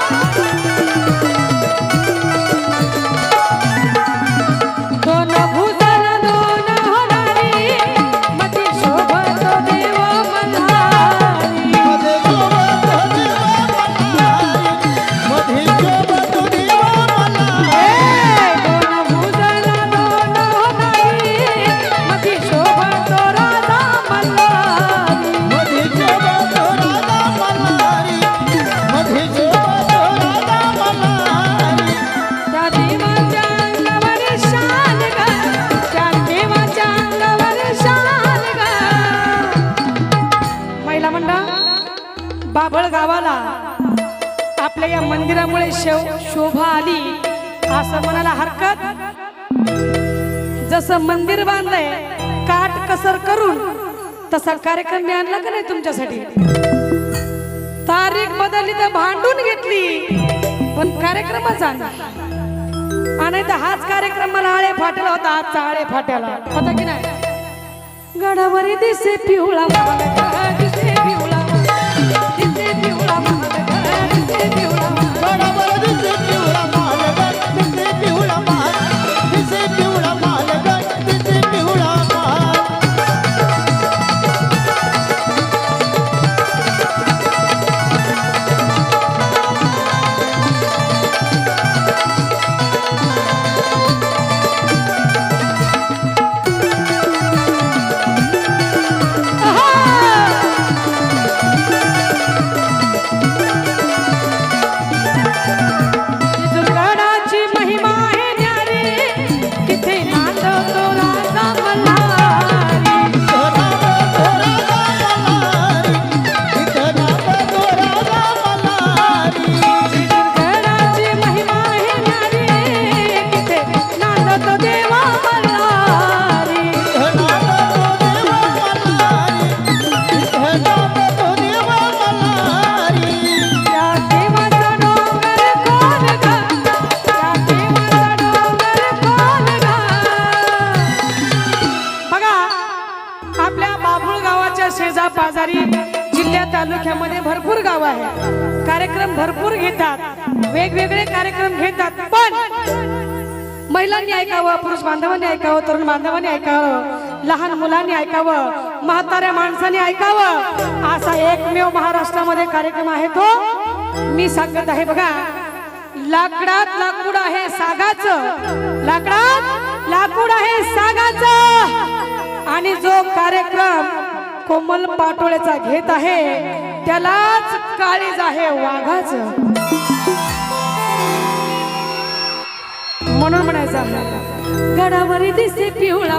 Thank you. महिला मंडळ बाबळ गावाला. आपल्या या मंदिरामुळे शोभा आली. असं मनाला हरकत? जसं मंदिर बांधलंय काट कसर करून तसा कार्यक्रम मी आणला का नाही तुमच्यासाठी? तारीख बदलली तर भांडून घेतली. पण कार्यक्रमच आणला आणि तर हाच कार्यक्रम मला आळे फाट्याला होता आजचा आळे फाट्याला. होता की नाही? गडावरी दिसे पिवळा शेजा पाजारी. जिल्ह्या तालुक्यामध्ये भरपूर गाव आहे कार्यक्रम भरपूर घेतात. वेगवेगळे कार्यक्रम घेतात. पण महिलांनी ऐकावं पुरुष बांधवांनी ऐकावं तरुण बांधवांनी ऐकावं लहान मुलांनी ऐकावं म्हाताऱ्या माणसाने ऐकावं असा एकमेव महाराष्ट्रामध्ये कार्यक्रम आहे तो. मी सांगत आहे बघा लाकडात लाकूड आहे सागाचं. लाकडात लाकूड आहे सागाचं. आणि जो कार्यक्रम कोमल पाटोळ्याचा घेत आहे. त्यालाच काळीज आहे वाघाचं. म्हणून म्हणायचं गडावरी दिसे पिवळा